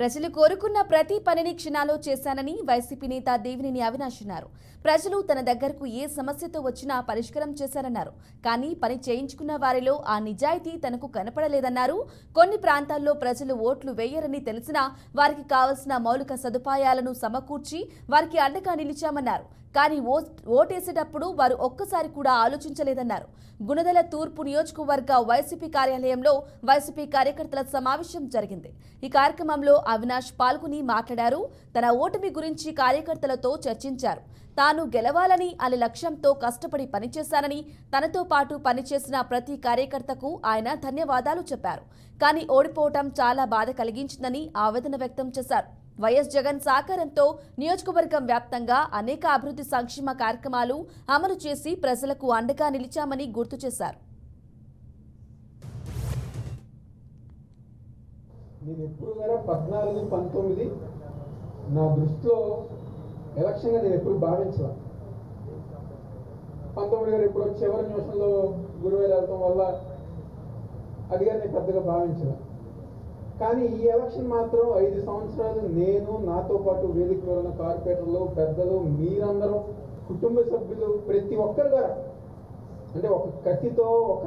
ప్రజలు కోరుకున్న ప్రతి పనిని క్షణాలో చేశానని వైసీపీ నేత దేవినేని అవినాష్ అన్నారు. ప్రజలు తన దగ్గరకు ఏ సమస్యతో వచ్చినా పరిష్కారం చేశారన్నారు. కానీ పని చేయించుకున్న వారిలో ఆ నిజాయితీ తనకు కనపడలేదన్నారు. కొన్ని ప్రాంతాల్లో ప్రజలు ఓట్లు వేయరని తెలిసినా వారికి కావలసిన మౌలిక సదుపాయాలను సమకూర్చి వారికి అండగా నిలిచామన్నారు. కానీ ఓ ఓటేసేటప్పుడు వారు ఒక్కసారి కూడా ఆలోచించలేదన్నారు. గుణదల తూర్పు నియోజకవర్గ వైసీపీ కార్యాలయంలో వైసీపీ కార్యకర్తల సమావేశం జరిగింది. ఈ కార్యక్రమంలో అవినాష్ పాల్గొని మాట్లాడారు. తన ఓటమి గురించి కార్యకర్తలతో చర్చించారు. తాను గెలవాలని అనే లక్ష్యంతో కష్టపడి పనిచేశానని తనతో పాటు పనిచేసిన ప్రతి కార్యకర్తకు ఆయన ధన్యవాదాలు చెప్పారు. కానీ ఓడిపోవటం చాలా బాధ కలిగించిందని ఆవేదన వ్యక్తం చేశారు. వైఎస్ జగన్ సహకారంతో నియోజకవర్గం వ్యాప్తంగా అనేక అభివృద్ధి సంక్షేమ కార్యక్రమాలు అమలు చేసి ప్రజలకు అండగా నిలిచామని గుర్తు చేశారు. నేను ఎప్పుడు కూడా పద్నాలుగు పంతొమ్మిది నా దృష్టిలో ఎలక్షన్గా నేను ఎప్పుడు భావించలా. పంతొమ్మిది గారు ఇప్పుడు చివరి నిమిషంలో గురువారు వెళ్ళటం వల్ల అది గారిని పెద్దగా భావించలా. కానీ ఈ ఎలక్షన్ మాత్రం ఐదు సంవత్సరాలు నేను నాతో పాటు వేదికలో ఉన్న కార్పొరేటర్లు పెద్దలు మీరందరూ కుటుంబ సభ్యులు ప్రతి ఒక్కరు గారు అంటే ఒక కత్తితో ఒక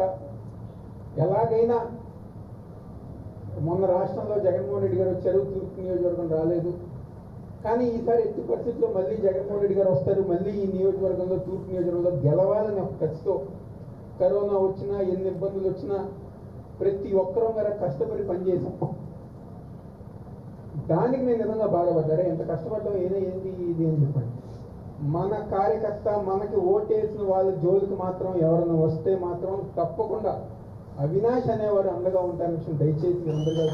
ఎలాగైనా మొన్న రాష్ట్రంలో జగన్మోహన్ రెడ్డి గారు వచ్చారు తూర్పు నియోజకవర్గం రాలేదు. కానీ ఈసారి ఎట్టి పరిస్థితుల్లో మళ్ళీ జగన్మోహన్ రెడ్డి గారు వస్తారు మళ్ళీ ఈ నియోజకవర్గంలో తూర్పు నియోజకవర్గంలో గెలవాలని ఒక ఖర్చుతో కరోనా వచ్చినా ఎన్ని ఇబ్బందులు వచ్చినా ప్రతి ఒక్కరూ గారు కష్టపడి పనిచేసాం. దానికి మేము నిజంగా బాధపడ్డారా? ఎంత కష్టపడ్డాం ఏదో ఏంటి ఇది అని చెప్పండి. మన కార్యకర్త మనకి ఓటేసిన వాళ్ళ జోలికి మాత్రం ఎవరైనా వస్తే మాత్రం తప్పకుండా అవినాష్ అనేవారు అండగా ఉంటారని విషయం దయచేసి అందరిగా